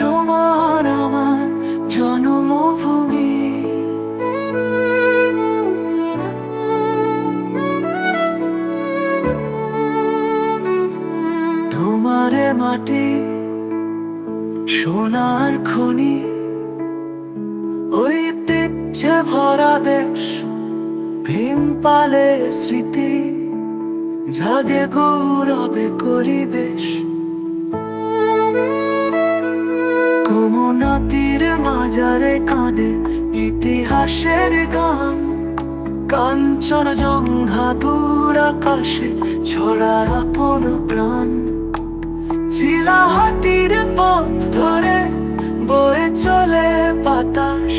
তোমার আমার জন্মভূমি। তোমারে মাটি, সোনার খনি, ঐতিহ্যে ভরা দেশ, ভীমপালের স্মৃতি, জাগে গৌরবে করিবেশ কমনাতির মাজারে কাঁদে ইতিহাসের গান। কাঞ্চন জঙ্ঘা দূর আকাশে ছড়া আপন প্রাণ। চিলাহাটির পথ ধরে বয়ে চলে বাতাস।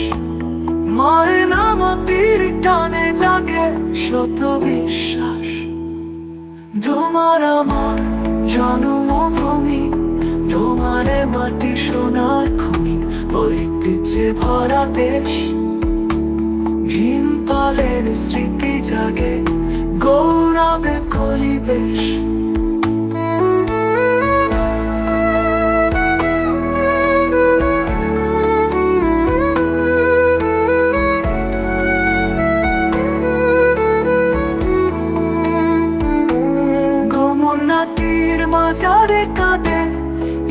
ময়নামতির টানে জাগে শত বিশ্বাস। তোমার আমার জন্মভূমি তোমারে মাটি সোনার খনি ঐতিহ্যে ভরা দেশ ভীমপালের স্মৃতি জাগে গৌরবে করিবেশ গমনাতির মাজারে কাঁদে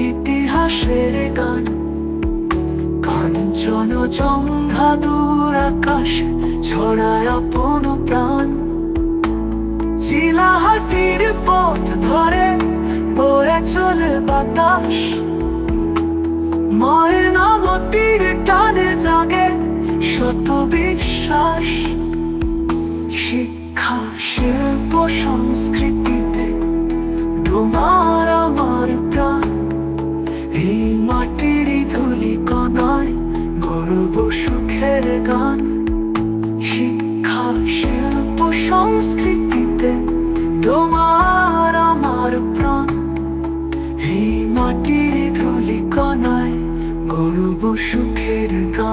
ইতিহাসের গান। কাঞ্চন জঙ্ঘা দূর আকাশে, ছড়ায় আপন প্রাণ। পথ ধরে বয়ে চলে বাতাস। ময়নামতির টানে জাগে শত বিশ্বাস। শিক্ষা, শিল্প সংস্কৃতিতে গর্ব গান শিক্ষা শিল্প সংস্কৃতিতে তোমার আমার প্রাণ। গরুব সুখের গান।